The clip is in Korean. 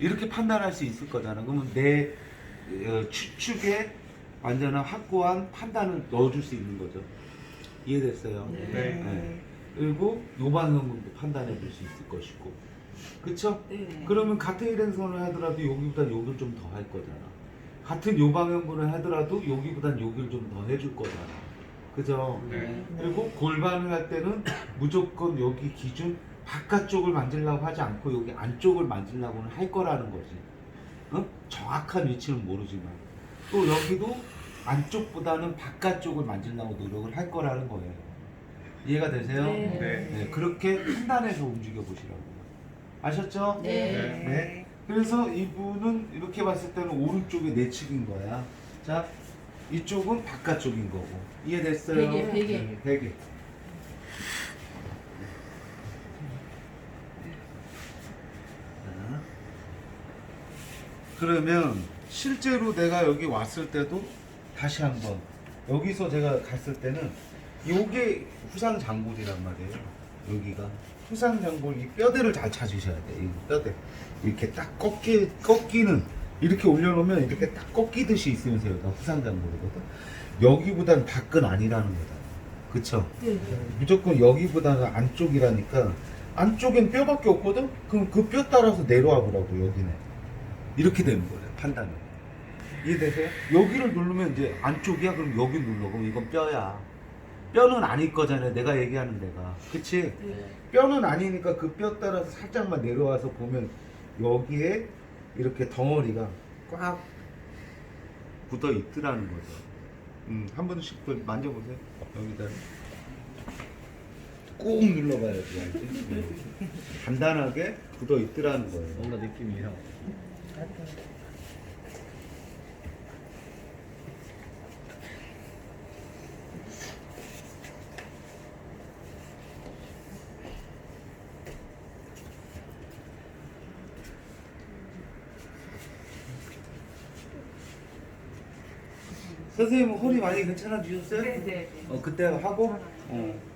이렇게 판단할 수 있을 거잖아. 그러면 내 어, 추측에 완전한 확고한 판단을 넣어줄 수 있는 거죠. 이해됐어요? 네. 네. 그리고 요방형도 판단해 줄수 있을 것이고. 그쵸? 네. 그러면 같은 일행선을 하더라도 여기보다 여기를 좀 더 할 거잖아. 같은 요방형분을 하더라도 여기보단 여기를 좀 더 해줄 거잖아. 그죠? 네. 그리고 골반을 할 때는 무조건 여기 기준 바깥쪽을 만지려고 하지 않고 여기 안쪽을 만지려고는 할 거라는 거지. 어? 정확한 위치는 모르지만 또 여기도 안쪽보다는 바깥쪽을 만지려고 노력을 할 거라는 거예요. 이해가 되세요? 네. 네, 그렇게 판단해서 움직여 보시라고. 아셨죠? 네. 네. 그래서 이분은 이렇게 봤을 때는 오른쪽이 내측인 거야. 자, 이쪽은 바깥쪽인 거고. 이해됐어요? 베개, 베개. 네, 베개. 그러면 실제로 내가 여기 왔을 때도 다시 한번 여기서 제가 갔을 때는 요게 후상 장골이란 말이에요. 여기가 후상 장골 이 뼈대를 잘 찾으셔야 돼. 이 뼈대 이렇게 딱 꺾기 꺾이는 이렇게 올려놓으면 이렇게 딱 꺾이듯이 있으면서 여기가 후상 장골이거든. 여기보단 밖은 아니라는 거다. 그쵸? 네. 무조건 여기보다는 안쪽이라니까 안쪽엔 뼈밖에 없거든? 그럼 그 뼈 따라서 내려와 보라고 여기는 이렇게 되는 거예요 판단은 이해되세요? 여기를 누르면 이제 안쪽이야 그럼 여기 눌러 그럼 이건 뼈야 뼈는 아닐 거잖아요 내가 얘기하는 데가 그치? 네. 뼈는 아니니까 그 뼈 따라서 살짝만 내려와서 보면 여기에 이렇게 덩어리가 꽉 굳어 있더라는 거죠 음, 한 번씩 그 만져보세요 여기다 꾹 눌러봐야지 알지? 음. 단단하게 굳어 있더라는 거예요 뭔가 느낌이 이상. 선생님 허리 많이 괜찮아지셨어요? 네. 네. 어 그때 하고 어